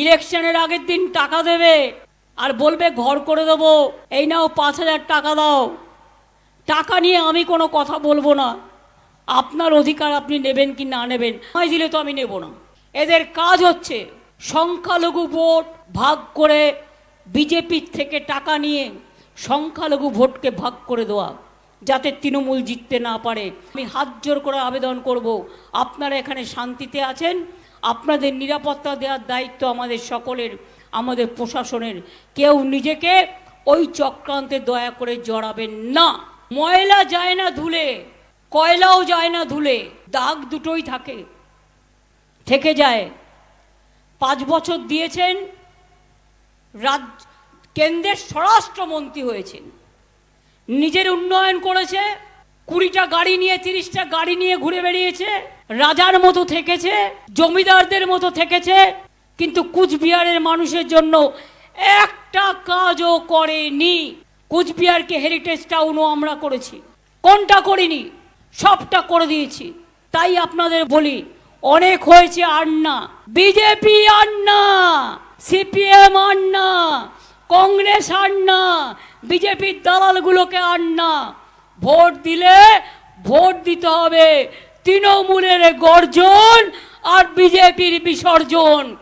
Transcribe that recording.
ইলেকশনের আগের দিন টাকা দেবে আর বলবে, ঘর করে দেবো। এই নাও পাঁচ হাজার টাকা দাও। টাকা নিয়ে আমি কোনো কথা বলব না। আপনার অধিকার আপনি নেবেন কি না নেবেন? আমায় দিলে তো আমি নেব না। এদের কাজ হচ্ছে সংখ্যালঘু ভোট ভাগ করে বিজেপির থেকে টাকা নিয়ে সংখ্যালঘু ভোটকে ভাগ করে দেওয়া। যাতে তৃণমূল জিততে না পারে। আমি হাত জোর করে আবেদন করব, আপনারা এখানে শান্তিতে আছেন? আপনাদের নিরাপত্তা দেওয়ার দায়িত্ব আমাদের সকলের, আমাদের প্রশাসনের। কেউ নিজেকে ওই চক্রান্তে দয়া করে জড়াবেন না। ময়লা যায় না ধুলে, কয়লাও যায় না ধুলে, দাগ দুটোই থাকে। থেকে যায়। পাঁচ বছর দিয়েছেন রাজ কেন্দ্রের স্বরাষ্ট্রমন্ত্রী হয়েছেন। নিজের উন্নয়ন করেছে, কুড়িটা গাড়ি নিয়ে, তিরিশটা গাড়ি নিয়ে ঘুরে বেরিয়েছে রাজার মতো থেকেছে, জমিদারদের মতো থেকেছে, কিন্তু কুচবিহারের মানুষের জন্য একটা কাজও করেনি। কুচবিহারকে হেরিটেজ টাউনও আমরা করেছি। কোনটা করিনি? সবটা করে দিয়েছি। তাই আপনাদের বলি, অনেক হয়েছে আর না বিজেপি আর না সিপিএম আর না কংগ্রেস আর না বিজেপির দালালগুলোকে আর না ভোট দিলে ভোট দিতে হবে। তৃণমূলের গর্জন আর বিজেপির বিসর্জন।